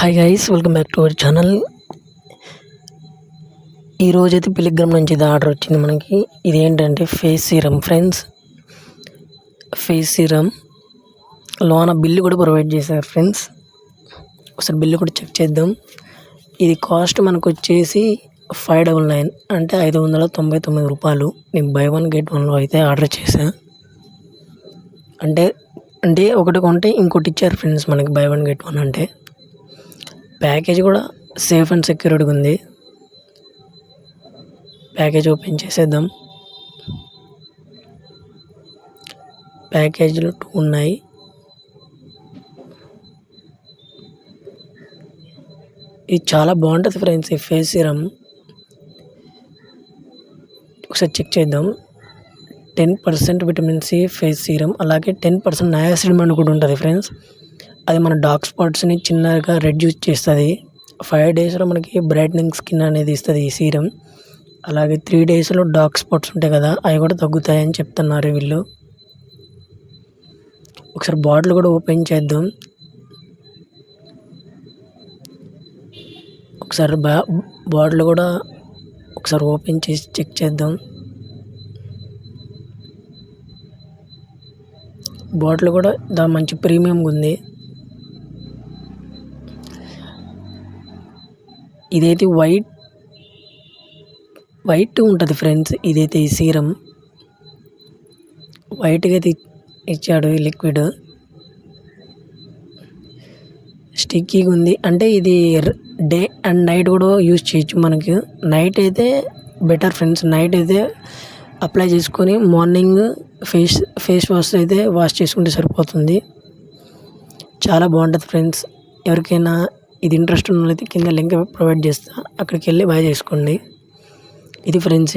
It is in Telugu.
Hi guys welcome back to our channel ఈరోజు అయితే పిలిగ్రామ్ నుంచి ఇది ఆర్డర్ వచ్చింది మనకి. ఇది ఏంటంటే face serum friends face serum లోన బిల్లు కూడా ప్రొవైడ్ చేశారు ఫ్రెండ్స్ ఒకసారి బిల్లు కూడా చెక్ చేద్దాం. ఇది కాస్ట్ మనకు వచ్చేసి ఫైవ్ డబల్ నైన్ అంటే ఐదు వందల తొంభై తొమ్మిది రూపాయలు. నేను బై వన్ గెట్ వన్లో అయితే ఆర్డర్ చేశాను అంటే అంటే ఒకటి కొంటే ఇంకోటి ఇచ్చారు ఫ్రెండ్స్ మనకి బై వన్ గెట్ వన్ అంటే. ప్యాకేజ్ కూడా సేఫ్ అండ్ సెక్యూర్డ్గా ఉంది. ప్యాకేజ్ ఓపెన్ చేసేద్దాం. ప్యాకేజీలు టూ ఉన్నాయి. ఇది చాలా బాగుంటుంది ఫ్రెండ్స్ ఈ ఫేస్ సీరమ్ ఒకసారి చెక్ చేద్దాం. Ten percent vitamin C face serum అలాగే టెన్ పర్సెంట్ నయాసిడమన్ కూడా ఉంటుంది ఫ్రెండ్స్. అది మన డార్క్ స్పాట్స్ని చిన్నగా రెడ్యూస్ చేస్తుంది. ఫైవ్ డేస్లో మనకి బ్రైట్నింగ్ స్కిన్ అనేది ఇస్తుంది ఈ సీరం అలాగే త్రీ డేస్లో డార్క్ స్పాట్స్ ఉంటాయి కదా అవి కూడా తగ్గుతాయని చెప్తున్నారు వీళ్ళు. ఒకసారి బాటిల్ కూడా ఓపెన్ చేద్దాం. ఒకసారి బా బాటిల్ కూడా ఒకసారి ఓపెన్ చేసి చెక్ చేద్దాం. బాటిల్ కూడా దా మంచి ప్రీమియంగా ఉంది. ఇదైతే వైట్ వైట్ ఉంటుంది ఫ్రెండ్స్. ఇదైతే ఈ సీరం. వైట్గా అయితే ఇచ్చాడు ఈ లిక్విడ్. స్టిక్కీగా ఉంది. అంటే ఇది డే అండ్ నైట్ కూడా యూజ్ చేయొచ్చు మనకి. నైట్ అయితే బెటర్ ఫ్రెండ్స్. నైట్ అయితే అప్లై చేసుకొని మార్నింగ్ ఫేస్ ఫేస్ వాష్ అయితే వాష్ చేసుకుంటే సరిపోతుంది. చాలా బాగుంటుంది ఫ్రెండ్స్. ఎవరికైనా ఇది ఇంట్రెస్ట్ ఉన్నది కింద లింక్ ప్రొవైడ్ చేస్తా. అక్కడికి వెళ్ళి బాయ్ చేసుకోండి. ఇది ఫ్రెండ్స్